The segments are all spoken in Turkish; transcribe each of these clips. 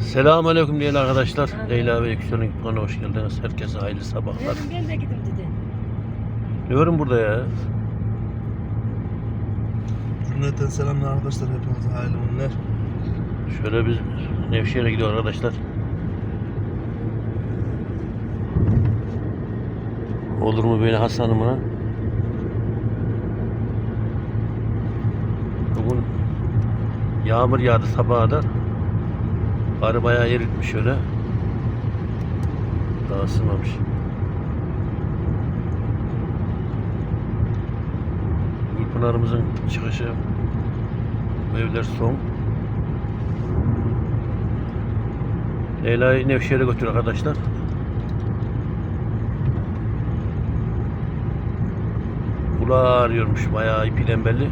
Selamun Aleyküm değerli arkadaşlar. Leyla ve Yüksel'in kanalına hoş geldiniz. Herkese hayırlı sabahlar. Ben de gidip dedi. Varım burada ya? Cümleten selamlar arkadaşlar hepinize hayırlı günler. Şöyle biz Nevşehir'e gidiyoruz arkadaşlar. Olur mu böyle Hasan'ımla? Bugün yağmur yağdı sabaha da. Karı bayağı eritmiş şöyle. Daha ısınmamış. Gülpınar'ımızın çıkışı. Evler son. Leyla'yı Nevşehir'e götür arkadaşlar. Kulağı ağrıyormuş bayağı ipiyle belli.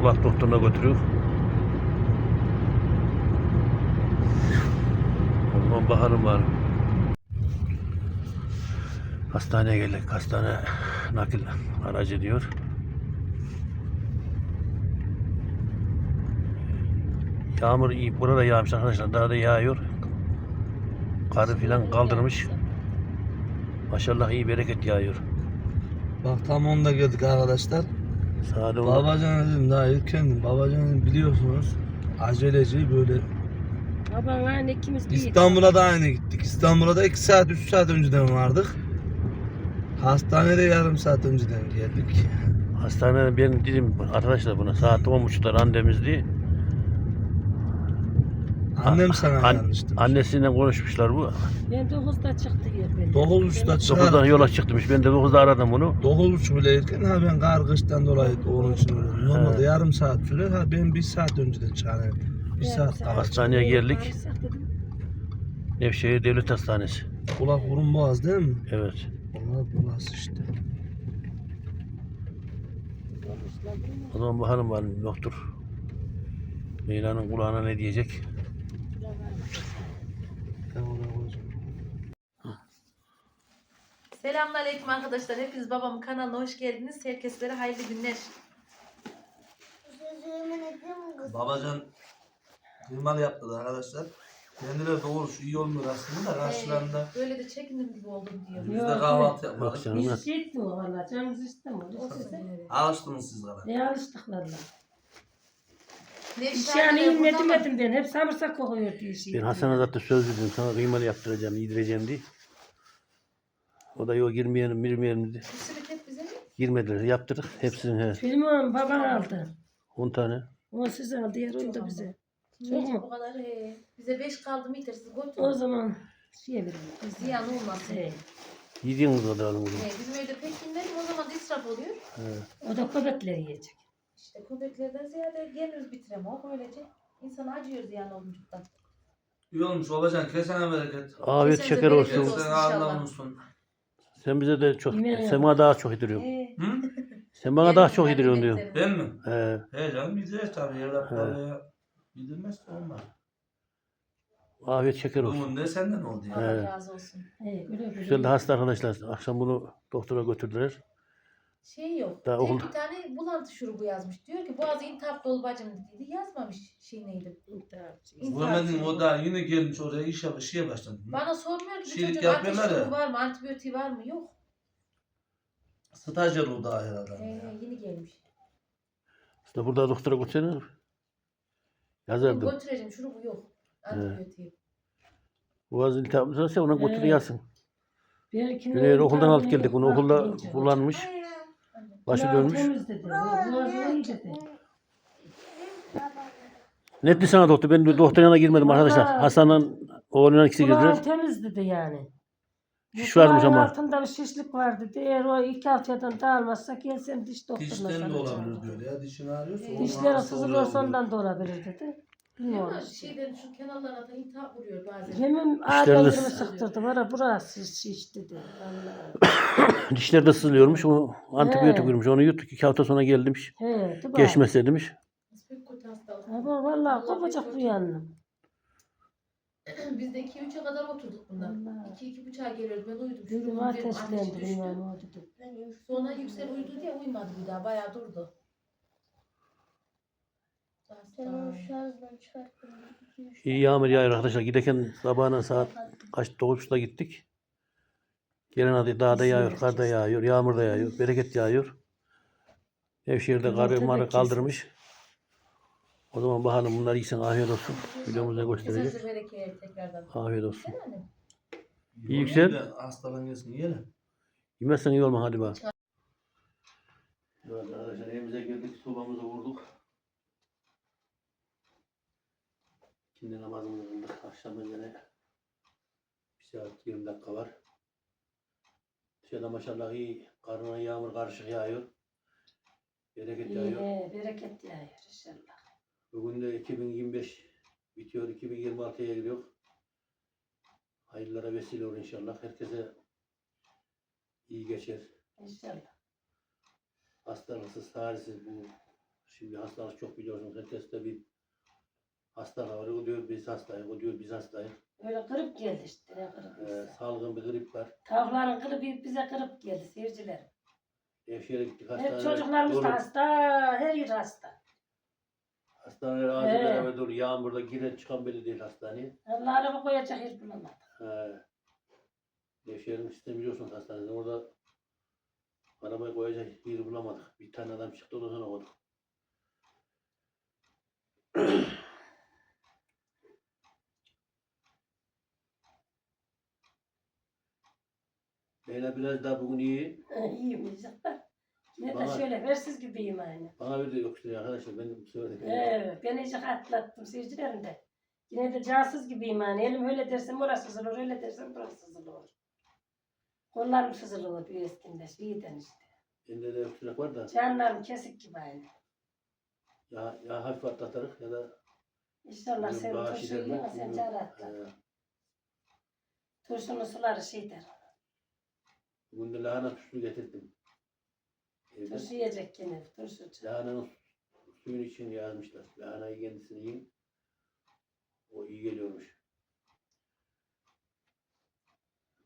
Kulak doktoruna götürüyor. Bakalım var. Hastaneye geldik. Hastane nakil aracı diyor. Yağmur iyi. Burada yağmış arkadaşlar. Daha da yağıyor. Karı filan kaldırmış. Maşallah iyi bereket yağıyor. Bak tam onda geldik arkadaşlar. Olan. Babacan dedim daha ilk kendim. Babacan biliyorsunuz aceleci böyle Baban anne ikimiz bir. İstanbul'a da aynı gittik. İstanbul'a da 2 saat 3 saat önceden vardık. Hastanede yarım saat önceden geldik. Hastanede ben dedim arkadaşlar buna saat 10.30'da randevumuzdu. Annem sana An- yanlıştı. Annesiyle konuşmuşlar bu. Ben 9'da çıktı yer ben. 9.30'da çıkar. 9'da yola çıktımış. Ben de 9'da aradım bunu. 9.30 bile erken ha ben kargıştan dolayı onun için öyle. Normalde yarım saat sürer ha ben bir saat önceden çıkarım. Bir saat kala. Hastaneye geldik. Nevşehir Devlet Hastanesi. Kulak burun boğaz değil mi? Evet. Onlar burası işte. O zaman bakalım var mı doktor. Leyla'nın kulağına ne diyecek? Selamünaleyküm arkadaşlar. Hepiniz babamın kanalına hoş geldiniz. Herkeslere hayırlı günler. Babacan kıymalı yaptı da arkadaşlar. Kendileri doğrusu iyi olmuyor aslında da karşılarında Ee, böyle de çekindim gibi oldum diyor. biz de kahvaltı Yok yapmadık. canım. Biz şey ettim o valla. Canımız istemiyor. O size. Alıştınız siz kadar. Ne alıştık valla. Ne Hiç yani inme demedim ben. Hep samırsak kokuyor diye şey. Ben Hasan'a zaten söz verdim. Sana kıymalı yaptıracağım, yedireceğim diye. O da yok girmeyelim, girmeyelim dedi. Mısırık hep bize mi? Girmediler. Yaptırdık. Hepsini he. Film onu baban aldı. 10 tane. O siz aldı yer oldu bize. Çok mu? bu kadar he. Bize beş kaldı mı yetersiz O götürün. zaman şey verin. Ziyan olmasın. He. Yediğiniz kadar alın bunu. He, bizim evde pek dinlerim o zaman da israf oluyor. O da köpekleri yiyecek. İşte köpeklerden ziyade geliriz bitireme o böylece. İnsan acıyor ziyan olunca. İyi olmuş babacan kesene bereket. Afiyet Kesenize şeker bereket olsun. olsun. Kesene inşallah. ağırlan olsun. Sen bize de çok, sen bana daha çok yediriyorsun. He. Hı? Sen bana daha çok yediriyorsun diyor. Ben mi? He. He canım bildiririz tabii evlatlarına. Bildirmezse olmaz. Afiyet şeker olsun. Bunun ne senden oldu ya? Allah Evet. razı olsun. He, güle güle. Güzel de hasta arkadaşlar. Akşam bunu doktora götürdüler. Şey yok. Daha Tek okulda- bir tane bulantı şurubu yazmış. Diyor ki boğazı intihap dolu bacım dedi. Yazmamış şey neydi. Görmedin o da yine gelmiş oraya iş yap şeye başladı. Bana sormuyor ki bu Şeylik çocuk ateş yapıyorlar ya. şurubu var mı, antibiyotiği var mı? Yok. Stajyer o da herhalde. Ee, yeni gelmiş. İşte burada doktora götürsene. Yazardım. Götüreceğim şurubu yok. Antibiyotiği. Boğaz iltihabı sen ona götür Evet. yazsın. Güney'e okuldan alıp geldik. Bunu okulda kullanmış. Başı dönmüş. Temiz dedi. Boğazı iyi dedi. Ne etti sana doktor? Ben de doktor yanına girmedim arkadaşlar. Hasan'ın oğlunun ikisi Kulağım girdiler. temiz dedi yani. Şiş varmış ama. altında bir şişlik var dedi. Eğer o iki haftadan dağılmazsa gel sen diş doktoruna Dişten de olabilir diyor ya. Dişini ağrıyorsa. Ee, onun Dişleri ağrısı sızılırsa olabilir. ondan da olabilir dedi. Bilmiyorum Ama şeyden şu kenarlarına da intihap vuruyor bazen. Hemen Dişleriniz- ağrıyı sıktırdı. Bana burası şiş dedi. Vallahi. Dişleri de sızlıyormuş. O antibiyotik He. vermiş. Onu yuttuk. iki hafta sonra gel demiş. He, de bak. Geçmese demiş. Pek kötü hastalık. Ama vallahi Allah kopacak bu yanım. Biz de 2-3'e kadar oturduk bundan. Vallahi. 2-2.30'a geliyordu. Ben uyudum. Dedim Şurumun üzerine ateşi ateşlendi düştü. bilmem o dedi. Sonra yüksel uyudu diye uyumadı bir daha. Bayağı durdu. Hasta. şarjdan çıkarttım. İyi yağmur yağıyor arkadaşlar. Giderken sabahına saat kaç 9.30'da gittik. Gelen adı dağda yağıyor, kar da yağıyor, yağmur da yağıyor, bereket yağıyor. Nevşehir'de karı Yumurta marı kaldırmış. O zaman bakalım bunlar iyisin afiyet olsun. Videomuzda gösterecek. Kesesi bereket tekrardan. Afiyet olsun. Değil mi? İyi güzel. Hastalanıyorsun yiyelim. Yemezsen iyi olma hadi bak. Evet arkadaşlar evimize girdik, sobamızı vurduk. Şimdi namazımızı kıldık. Akşam üzere bir saat 20 dakika var. Dışarıda maşallah iyi. Karına yağmur karışık yağıyor. Bereket yağıyor. bereket yağıyor inşallah. Bugün de 2025 bitiyor. 2026'ya giriyor. Hayırlara vesile olur inşallah. Herkese iyi geçer. İnşallah. hastalıksız, tarihsiz bu. Şimdi hastalık çok biliyorsunuz. Herkeste bir hastalık var. O diyor biz hastayız, o diyor biz hastayız. Öyle kırıp geldi işte. Ne kırıp Ee, salgın bir grip var. Tavukların kırıp bize kırıp geldi seyirciler. Hemşire gittik Hep çocuklarımız dolu. da hasta, her yer hasta. Hastaneler ağzı He. beraber dolu. Yağmurda giren çıkan belli değil hastaneye. Allah araba koyacak yer bulamadı. Ee, Nevşehir'in sistemi biliyorsunuz hastanede. Orada arabayı koyacak yeri bulamadık. Bir tane adam çıktı ondan sonra koyduk. Leyla biraz daha bugün iyi. İyiyim inşallah. Yine de Bana- şöyle versiz gibiyim aynı. Bana bir de yok işte arkadaşlar ben söyledim. Evet, ben iyice atlattım seyircilerim de. Yine de cansız gibiyim yani. Elim öyle dersem orası sızılır, öyle dersem burası sızılır. Kollarım sızılır bir eskinde, şeyden işte. Bende de öksürük var da Canlarım kesik gibi aynı. ya, ya hafif atlatırız ya da İnşallah sen bağış turşu eder mi? yiyorsun, sen Bilmiyorum. cara atla. Ee, Turşunun suları şey der. bugün de lahana tuzlu getirdim. Evde. Turşu yiyecek yine, turşucu. Lahananın suyun için yazmışlar. Lahanayı kendisini yiyin. O iyi geliyormuş.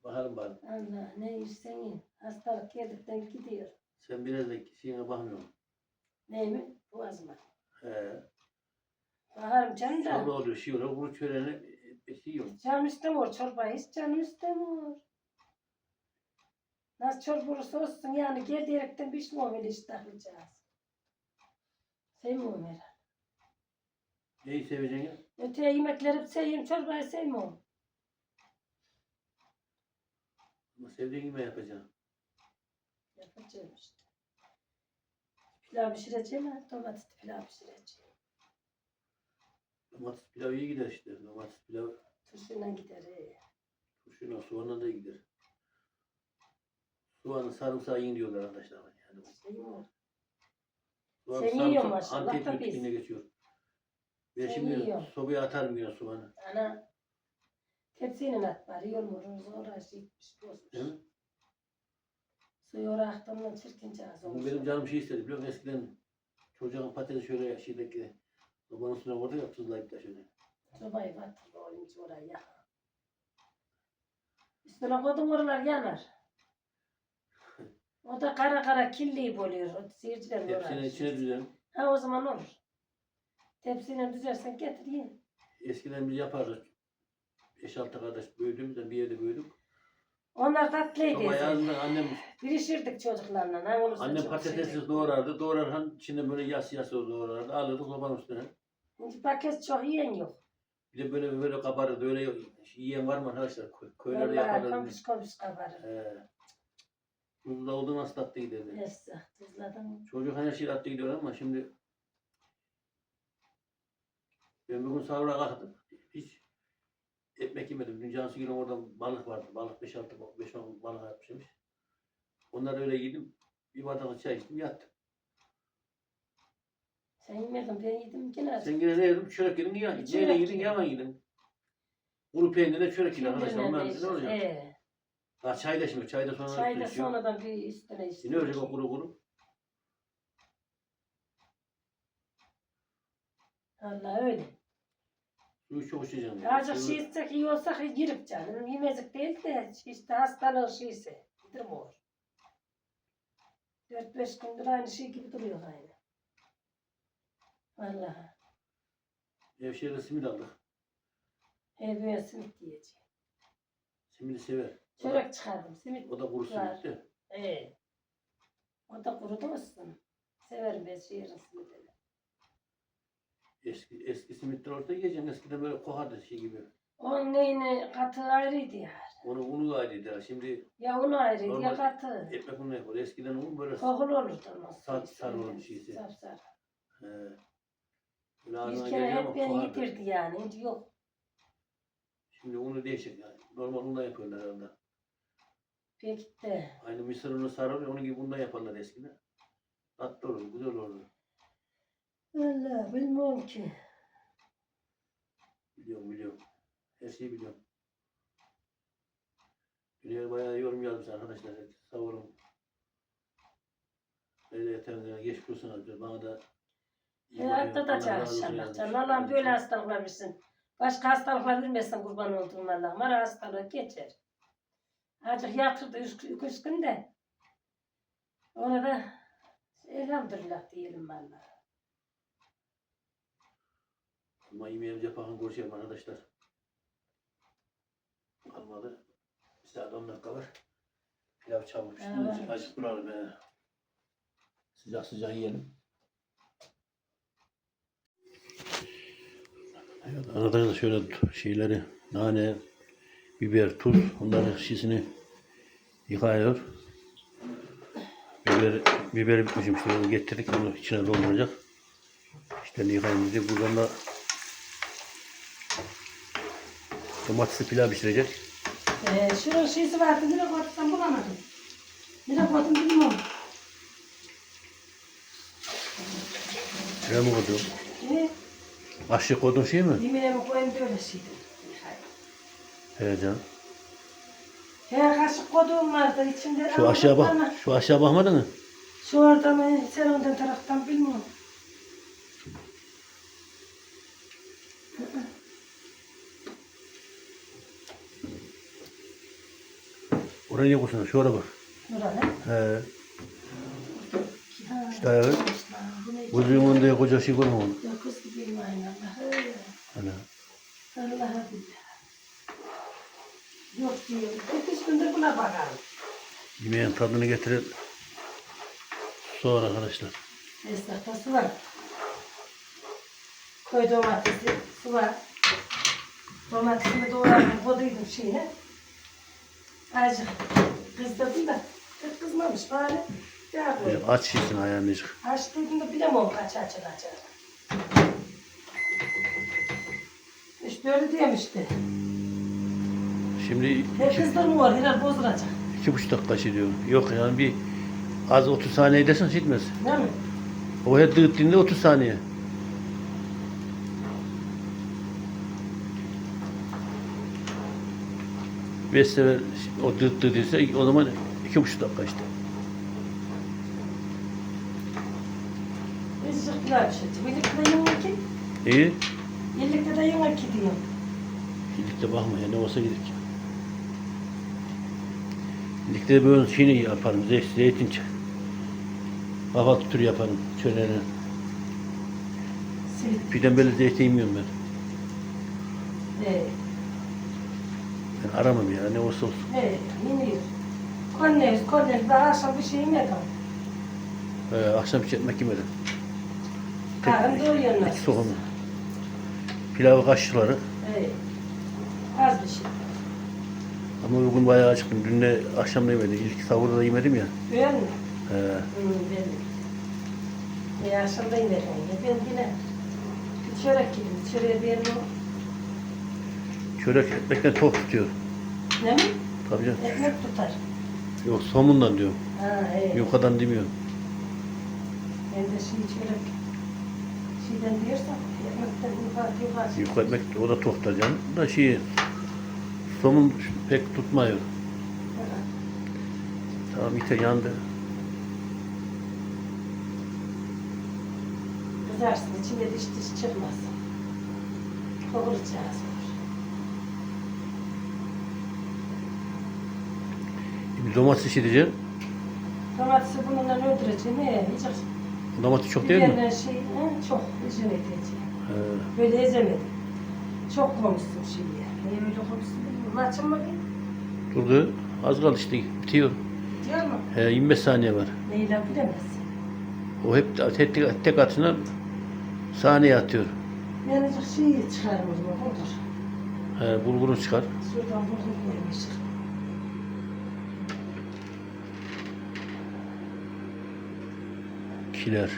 Bakalım bakalım. Allah ne yersen ye. Hastalık geldikten gidiyor. Sen biraz da şeyine bakmıyorsun. Ney mi? Boğazıma. He. Baharım canım Çorba da. oluyor, şey oluyor. Kuru çöreni bir şey yok. Canım istemiyor çorba, hiç canım istemiyor. Nasıl çorba olursa olsun yani gel diyerekten bir şey mi öyle iştahlayacağız. Sevmiyorum herhalde. Neyi seveceksin? Öte yemekleri seviyorum, çorbayı sevmiyorum. Ama sevdiğin gibi yapacaksın. Yapacağım işte. Pilav pişireceğim ha, domatesli pilav pişireceğim. Domates pilavı iyi gider işte. Domates pilavı Turşuyla gider. he. turşuyla soğanla da gider. Soğanı sarımsağı yiyin diyorlar arkadaşlar. Yani var. soğan Sen yiyorsun maşallah da antibiyotikine biz. geçiyor. Ben Sen şimdi yiyorsun. sobaya atarım ya soğanı. Ana tepsiyle at var, yormuruz, orası gitmiş, bozmuş. Değil mi? Suyu oraya aktığımdan çirkince az Bugün olmuş. benim canım şey istedi biliyor musun? Eskiden çocuğun patatesi şöyle şeydeki sobanın üstüne vurdu ya tuzlayıp da şöyle. Sobayı batır oyuncu oraya yak. Üstüne koydum oralar yanar. O da kara kara kirli oluyor. Seyirciler Hepsini içine düzen. Ha o zaman olur. Tepsiyle düzersen getir ye. Eskiden biz yapardık. 5-6 kardeş büyüdüğümüzde bir yerde büyüdük. Onlar tatlıydı. Ama yazında annem, Birişirdik çocuklarla. Ha, olursa annem çok patatesi şeydik. doğrardı. Doğrarken içinde böyle yas yas doğrardı. Alırdık sobanın üstüne. Şimdi paket çok yiyen yok. Bir de böyle böyle kabarırdı. Öyle yiyen var mı arkadaşlar? Kö- Köylerde Vallahi yaparlardı. komşu komşu kabarır. Ee, tuzla oldu nasıl tatlı giderdi. Neyse tuzladım. Çocuk her şey attı gidiyor ama şimdi ben bugün sahura kalktım. Hiç ekmek yemedim. Dün Cansu Gül'ün oradan balık vardı. Balık 5-6 5-10 balık yapmışmış. Onları öyle yedim. Bir bardak çay içtim yattım. Sen yemedin ben yedim gene. Sen yine ne yedin? Çörek yedin ya. Neyle yedin? Yaman yedin. Kuru peynirle çörek yedin arkadaşlar. Onlar ne ne olacak? Ee, Daha çay da içmiyor. Çay da sonra çay da içiyor. sonradan bir üstüne içtim. Ne olacak o kuru kuru? Allah öyle. Suyu çok içeceğim. yani. Azıcık Suyu- şey içsek iyi olsak girip canım. Yemezik değil de işte hastalığı şeyse. Gidir mi olur? Dört beş gündür aynı şey gibi duruyor aynı. Vallahi. Nevşehir'de simit aldık. Evime simit diyeceğim. Simidi sever. Çörek çıkardım. Simit o da kuru var. de. Ee, o da kurudu musun? Severim ben şiirin simitini. Eski, eski simitler orada yiyeceksin. Eskiden böyle kokardı şey gibi. Onun neyini katı ayrıydı ya. Onu unu ayrıydı. Şimdi Ya unu ayrıydı ya Normal- katı. ekmek unu yapıyor. Eskiden un böyle Kokulu olurdu onun. Sar- sarı olan şeysi. Sar sar. He. Böyle Bir kere geliyor hep ama beni kokardı. yitirdi yani. Şimdi yok. Şimdi unu değişik yani. Normal unla yapıyorlar herhalde. Peki de. Aynı mısır unu sarılıyor. Onun gibi bundan yaparlar eskiden. Tatlı olur, güzel olur. Valla bilmiyorum ki. Biliyorum, biliyorum. Her şeyi biliyorum. Dünyaya bayağı yorum yazmış arkadaşlar. Sağ olun. Öyle yeterli. Geçmiş olsun abi. Bana da iyi Hayatta da. Canım Allah'ım böyle hastalıklar versin. Başka hastalıklar vermesin kurban olduğum Allah'ım. Ara hastalığı geçer. Azıcık yatırdı üç, gün de. Ona da elhamdülillah diyelim valla. Ama yemeğimize bakın görüşelim arkadaşlar. Kalmadı. Bir saat 10 dakika var. Pilav çabuk pişti. Acık duralım he. Sıcak sıcak yiyelim. Evet, arkadaşlar şöyle şeyleri nane, biber, tuz onların şişini yıkıyor. Biber, biber bitmişim işte onu getirdik onu içine dolduracak. İşte yıkayayım dedi. Buradan da domatesli pilav pişirecek. Ee, şunun şeysi vardı. Nereye koydum bulamadım. Nereye koydum bilmiyorum. Ne mi koydun? Ne? Aşık koydun şey mi? Yemeğe mi koyayım böyle şeydi. He canım. He kaşık koyduğum vardı içinde. Şu aşağı bak. Ama Şu aşağı bakmadın mı? Şu orada mı? Sen ondan taraftan bilmiyorum. Oraya niye koysun? Şu ara bak. Burada. He. İşte ne? Kuzuğumun diye koca şey koyma onu. Dokuz gibiyim aynı Allah'a. Hani. Allah'a billah. Yok diyor. Sekiz gündür buna bakalım. Yemeğin tadını getirin. Sonra arkadaşlar. Esnafta su var. Koy domatesi, su var. Domatesimi doğradım, koduydum şeyine. Azıcık kızdırdım da pek kızmamış bari. Böyle koydum. aç şişsin ayarlayacak. Açtıydım da bilemem kaç açılacak. İşte öyle demişti. Şimdi Ne iki, kızdırmıyor, herhalde bozduracak. İki buçuk dakika diyor. Yok yani bir az 30 saniye desen gitmez. Değil mi? O her dığıttığında 30 saniye. Beş sefer o dıt dıt ise o zaman iki buçuk dakika işte. Pilav pişireceğim. Birlikte de yiyin ki. İyi. Birlikte de yiyin ki. Birlikte bakma ya ne olsa gidik. Birlikte böyle şeyini yaparım. Zeyt, zeytin. Kahvaltı türü yaparım. Simit. Birden böyle zeytin yemiyorum ben. Evet. Ben aramam ya ne olsa olsun. Evet, yeniyor. Konneyiz, konneyiz. Ben akşam bir şey yemedim. Ee, akşam hiç ekmek yemedim. Tek- Karın doyuyor İki nasıl? sokumu. Pilavı kaşıkları. Evet. Az bir şey. Ama bugün bayağı acıktım. Dün de akşam da yemedim. İlk sahurda da yemedim ya. Öyle mi? Ee, Hı, ben. E, akşam da yemedim. Ben yine bir çörek yedim. Çöreğe diyelim o. çörek ekmekten tok tutuyor. Ne mi? Tabii canım. Ekmek tutar. Yok somundan diyorum. Ha, evet. Yukadan demiyorum. Ben de şey çörek. Şeyden diyorsam, ekmekten yukarı yukarı. Yuka ekmek o da tok da canım. Da şey somun pek tutmuyor. Tamam ite yandı. Kızarsın, içinde diş diş çıkmaz. Kovuracağız. Şimdi domates işiteceğim. Domatesi bununla öldüreceğim. Ne yiyecek? Domates çok değil mi? Biberle şey, he, çok üzüm edeceğim. He. Böyle ezemedim. Çok konuşsun şimdi. Niye öyle konuşsun? Açılmadı. Durdu. Az kaldı işte bitiyor. Diyor mu? He, 25 saniye var. Leyla bilemez. O hep tek, tek, tek atına saniye atıyor. Yani şeyi çıkarım o zaman. Otur. He, bulguru çıkar. Şuradan bulgur koymuştuk. Kiler.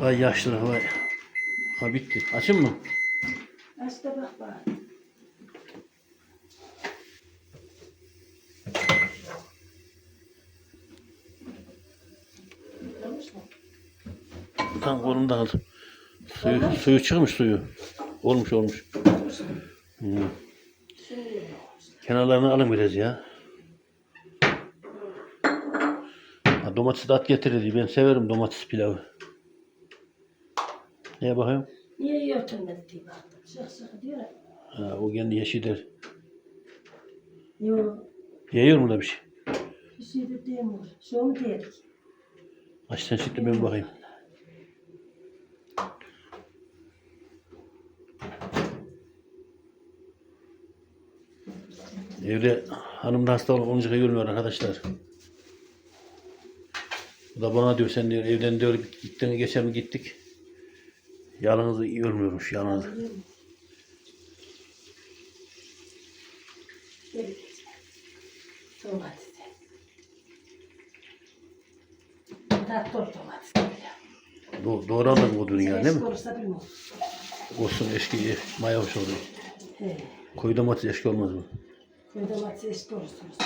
Vay yaşlı vay. Ha bitti. Açın mı? Aç da bak bak. Tam kolumda aldım. Suyu, suyu çıkmış suyu. Olmuş olmuş. Olmuş. Kenarlarını alın biraz ya. Ha, domates de at getirirdi. Ben severim domates pilavı. Neye bakayım? Niye yırtılmadı diye baktım. Şık şık diyor. ya. Ha, o kendi yeşil der. Yok. Yiyor mu da bir şey? Bir şey de demiyor. Şu mu dedik? Aç sen şimdi ben bakayım. Evde hanım da hasta olunca görmüyor arkadaşlar. Bu da bana diyor sen diyor evden diyor gittin geçen mi gittik. Yalnız görmüyormuş yalnız. Dedik. Domates. Traktör domates. Do anladım o dünya değil mi? Olsun eski maya hoş oluyor. He. Koyu domates eski olmaz mı? Köy domates eski olursunuz.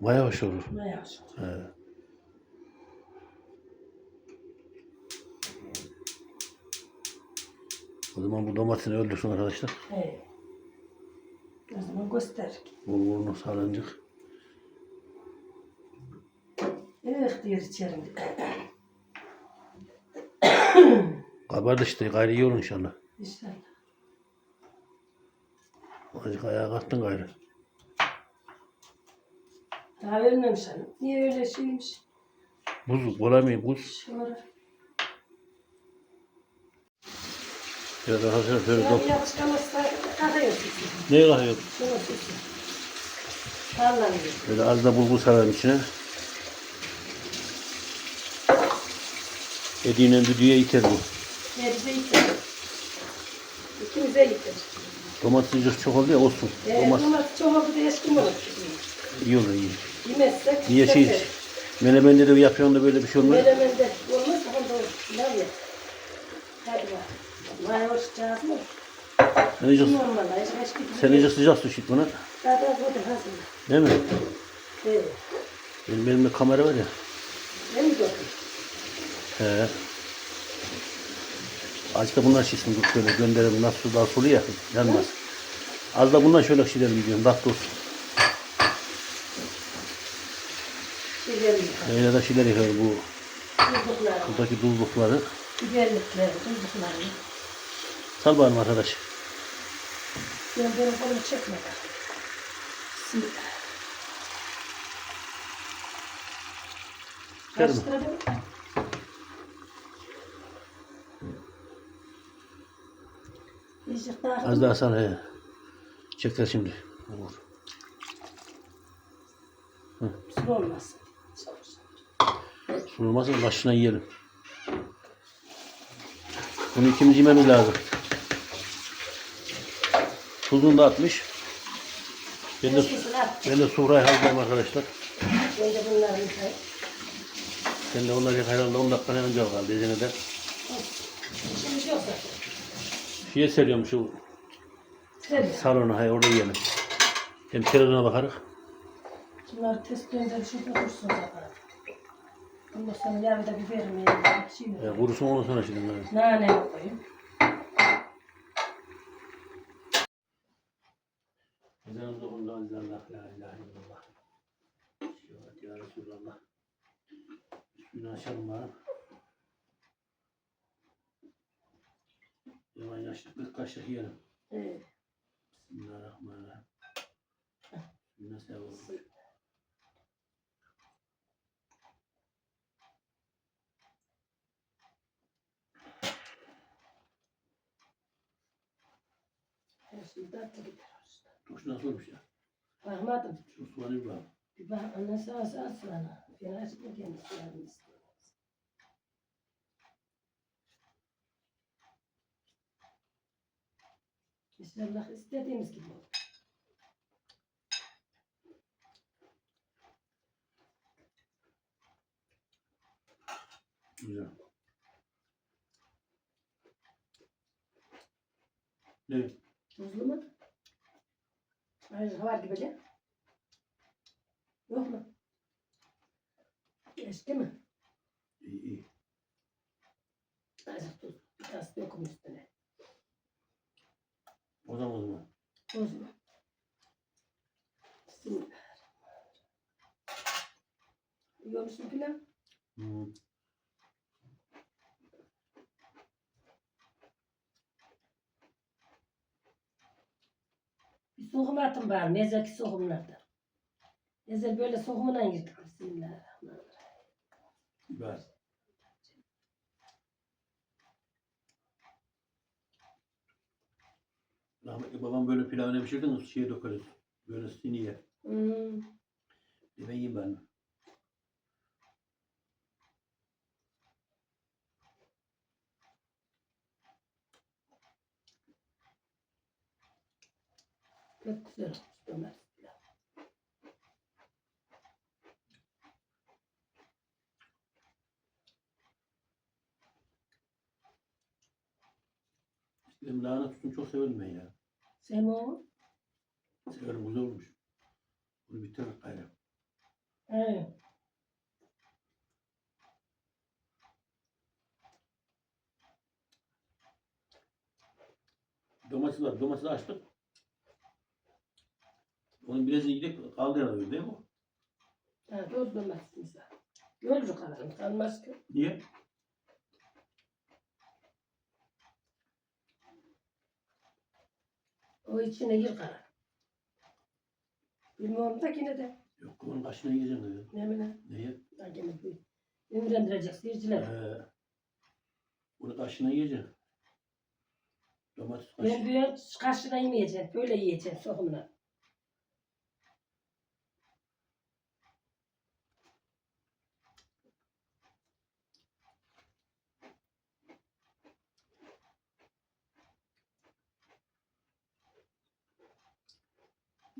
Maya hoş olur. Ne yapsın? He. O zaman bu domatesini öldürsün arkadaşlar. He. O zaman göster. Bulgurunu sarıncık. Evet diyor içerim. Kabardı işte gayrı iyi olur inşallah. İnşallah. Azıcık ayağa kalktın gayrı. Daha ölmemiş hanım. Niye öyle şeymiş? Buz, kolay mı buz? Şöyle. Biraz şöyle Yani top. yapışkanırsa kalıyor sizi. Neye kalıyor? Şunu. Böyle az da bulgur saralım içine. Ediyle düdüğe iter bu. Bize yeter. İkimize yeter. Domates çok oldu ya olsun. Eğer Domates domates çok oldu da eski olur? iyi olur iyi. Yemezsek Niye şey sefer. menemende de yapıyorsun da böyle bir şey olmaz. Menemende olmaz onda olur. Ne ya? Hadi bak. Vay hoşçağız mı? Sen iyice, sen iyice sıcak su şit buna. Zaten bu da hazır. Değil mi? Evet. Benim elimde kamera var ya. Ne mi? He. Azıcık da bundan şişsin dur şöyle gönderelim. Nasıl su daha sulu ya. Yanmaz. Az da bundan şöyle şişirelim diyorum. Olsun. Biberlikler, Öyle de şeyler yapıyor bu. tuzlukları, Buradaki duzlukları. biberlikleri, tuzlukları. Sal bakalım arkadaş. Ben benim kolumu çekme. Bismillah. Karıştıralım. Az daha sal he. Çekler şimdi. Olur. Su olmasın. Sunulmasın başına yiyelim. Bunu ikimiz yememiz lazım. Tuzunu da atmış. Ben de, ben de sofrayı hazırlayayım arkadaşlar. Ben de bunları. Ben de onları herhalde 10 dakika önce kaldı. Ezene de. İşimiz yok. Şeye seriyorum şu Sen salona. Hay orada yiyelim. Hem televizyona bakarız. Bunları test döndürüp şurada dursun zaten. Ondan sonra yarıda biber mi? Şey mi? E, kurusun ondan sonra şimdi. Nane koyayım. La ilahe illallah. Ya Resulallah. Üstünü açalım bana. Yaman yaşlıklık kaşık yiyelim. Evet. Bismillahirrahmanirrahim. Üstünü seviyorum. Her şeyi tatlı gider aslında. Turşu nasıl olmuş ya? Bakmadım. Bir bak. Bir bak annesi alsa alsın ana. Fena çıkma kendisi istiyor. İnşallah istediğimiz gibi olur. Güzel. Ne? Tuzlu mu? Hayır, var gibi de. Yok mu? Eski mi? İyi iyi. Azıcık tuz. Bir tas döküm üstüne. O zaman o zaman. Tuz mu? Bismillah. Yiyor musun pilav? Hmm. Soğum atın bari. Mezeki soğumlardan. Ezel böyle soğumuna yedik. Bismillahirrahmanirrahim. Biber. Rahmetli babam böyle pilav ne pişirdi mi? Şeye dökeriz. Böyle siniye. Hmm. E ben Çok güzel olmuş domates pilav. Benim lahana tutun çok severim ben ya. Semo. Severim güzel olmuş. Bunu bitir gayrı. Evet. Domates var. Domates açtık. Onun biraz yedik kaldı herhalde değil mi? Ha, domates misal. Görürüz kalalım. Kalmaz ki. Niye? O içine gir karar. Bilmiyorum da yine de. Yok onun kaşına yiyeceğim dedi. Ne bileyim. Neye? Ha, Gene bu. Ümrendirecek seyirciler. Ee, bunu kaşına yiyeceğim. Domates Ben kaşı. böyle karşına yemeyeceğim. Böyle yiyeceğim soğumla.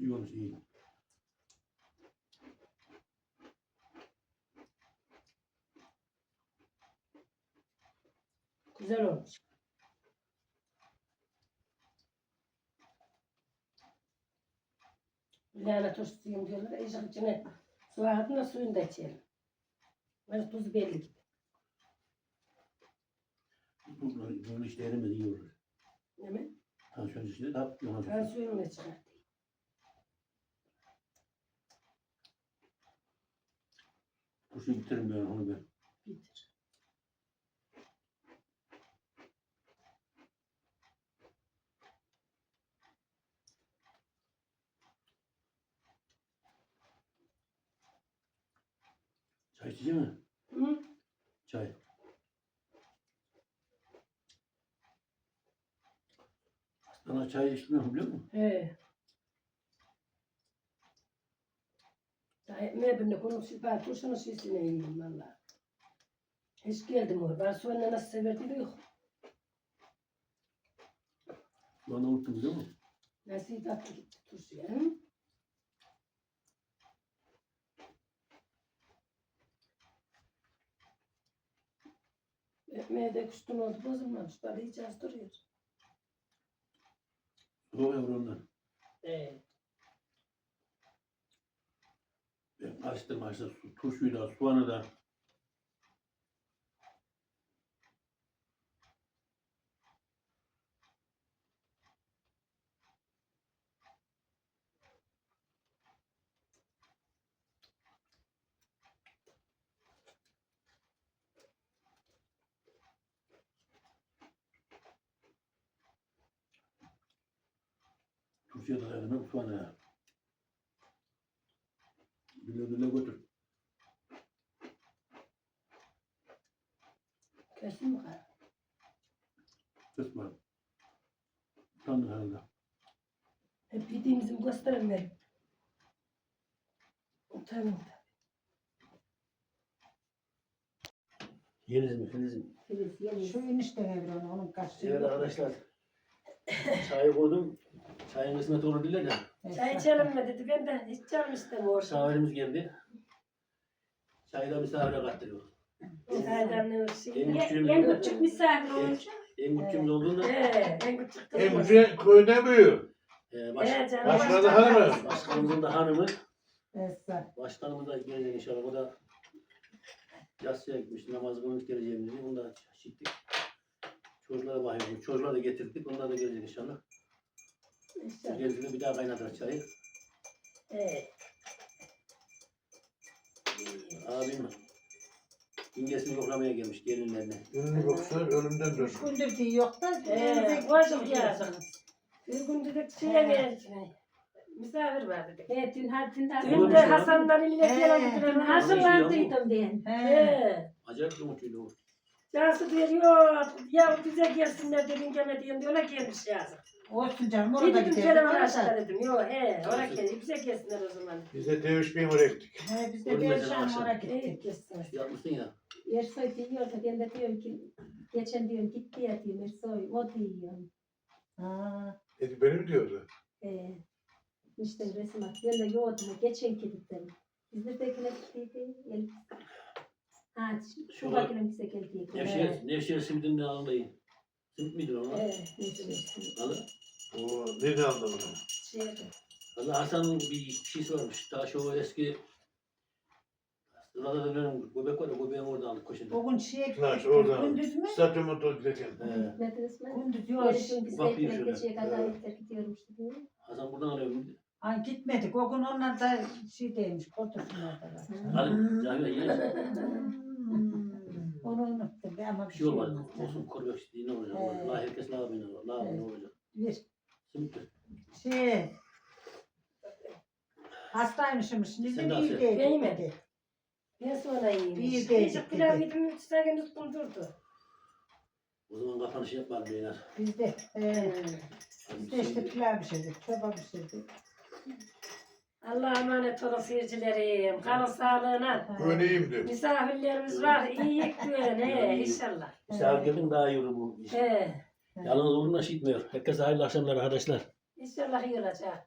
İyi olmuş iyi. Güzel olmuş. Lahana turşusuyum diyorlar. Eşek içine su atın da suyunu da içelim. Böyle tuzu belli gibi. Bunun, bunun işte erimedi iyi olur. Değil mi? Tansiyon işte daha yoğun. Tansiyonu da çıkarttı. Kuşu bitiririm ben onu ben. Bitir. Çay içecek mi? Hı? Çay. Sana çay içmiyorum biliyor musun? He. Ekmeğe birine konup ben turşunun şişine yiyeyim valla. Hiç geldim oraya. Ben soğanla nasıl severdim yok. Bana unuttum biliyor musun? Nasıl tatlı gitti turşuya. Hı? Ekmeğe de kuştun oldu bozulmamış. Hiç az duruyor. O yavrum Ee, Ben açtım açtım su, turşuyu da soğanı da. Turşuya da dayanamam soğanı ya. Güle güle götür. kesin mi kar? Kısma. Utandım herhalde. Hep gösterin benim. Utanın. Yeniz mi Filiz mi? Filiz yeni. Şu eniştene bir onu, onun kaçtığı. Evet arkadaşlar. Çay koydum. Çayın kısmet olur dile de. Çay içelim mi dedi. Ben de hiç canım istemiyor. Misafirimiz geldi. Çayı da misafire kattırıyor. Çaydan ne En şey. küçüğümüz, En küçük misafir olmuş. en küçüğümüz olduğunda He, en küçük kız En olmuş. güzel köyde büyüyor. E, baş, He canım. Başka da hanımı. başkanımızın da hanımı, Esra. başkanımız da gelecek inşallah. O da yatsıya gitmiş. Namaz kılınıp geleceğim dedi. Onu da çektik. Çocuklara bakıyoruz. Çocuklara da getirdik. Onlar da gelecek inşallah. İnşallah. Geldiğinde bir daha kaynatırız çayı. He. Abim yengesini yoklamaya gelmiş gelinlerine. Ünlü boksör ölümden döndü. Üç gündür ki yok da. Ee, koyduk ya. Bir gün dedik şeye mi? Misafir var dedik. Evet, dün, ha, dün, Dün Olur de mu? Hasan'dan ile He. gelen dün bir hazırlandıydım diyen. He. He. Acayip o. Cansu diyor yok ya bize gelsinler dedim gelmediğim diyor. Öyle gelmiş yazık. Olsun canım Bir orada dedim gidelim. telefon açtılar dedim. Yok he oraya gel bize gelsinler o zaman. Biz de devişmeyi oraya gittik. He, biz de mesela akşam akşam. oraya İyi gittik. gelsinler. Yapmışsın ya. Ersoy diyor da ben de diyorum ki geçen diyorum gitti ya diyorum Ersoy o diyor. Ha. Dedi benim diyordu. Ee, işte resim at. Ben de yoğurdum. Geçen gittim. Biz de tekine gittiydi. Elif. Ha şu, şu bakıyorum bize geldi. Nevşehir, Nevşehir simidinin alında yiyin. Simit midir onlar? He. Alı. O nereden aldı bunu? Şeyde. Valla Hasan'ın bir şeysi varmış. Daha şu eski Sırada dönen göbek var ya göbeğin orada aldık köşede. O gün şeye Slash gittik. oradan. Gündüz mü? Stadyuma doğru giderken. He. Mi? Gündüz yok. Yarışın biz ekmek şöyle. geçeye kadar Evet. gidiyormuş dedi. Hasan buradan alıyor mu? Ay gitmedik. O gün onlar da şey demiş. Kotursunlar da. Hadi Cahil yeriz. Onu unuttum be ama Bir şey olmaz. Olsun korbek işte ne olacak? He. La herkes la yapıyor. La yapıyor ne olacak? Bir Simit. şey hastaymışmış. Ne Sen de iyi hasta. değil. Mi? Ben sonra iyiyim. Bir de Hiç pilav yedim. Üç tane tuttum durdu. O zaman kapanışı yapmadım Beyler. Biz de e, biz de işte pilav pişirdik. Çorba pişirdik. Allah'a emanet olun seyircilerim. Kalın sağlığına. Ha. Güveneyim diyor. Misafirlerimiz var. İyi güven. He inşallah. Misafir geldin daha iyi olur bu iş. He. Yalnız uğruna şey etmiyor. Herkese hayırlı akşamlar arkadaşlar. İnşallah iyi olacak.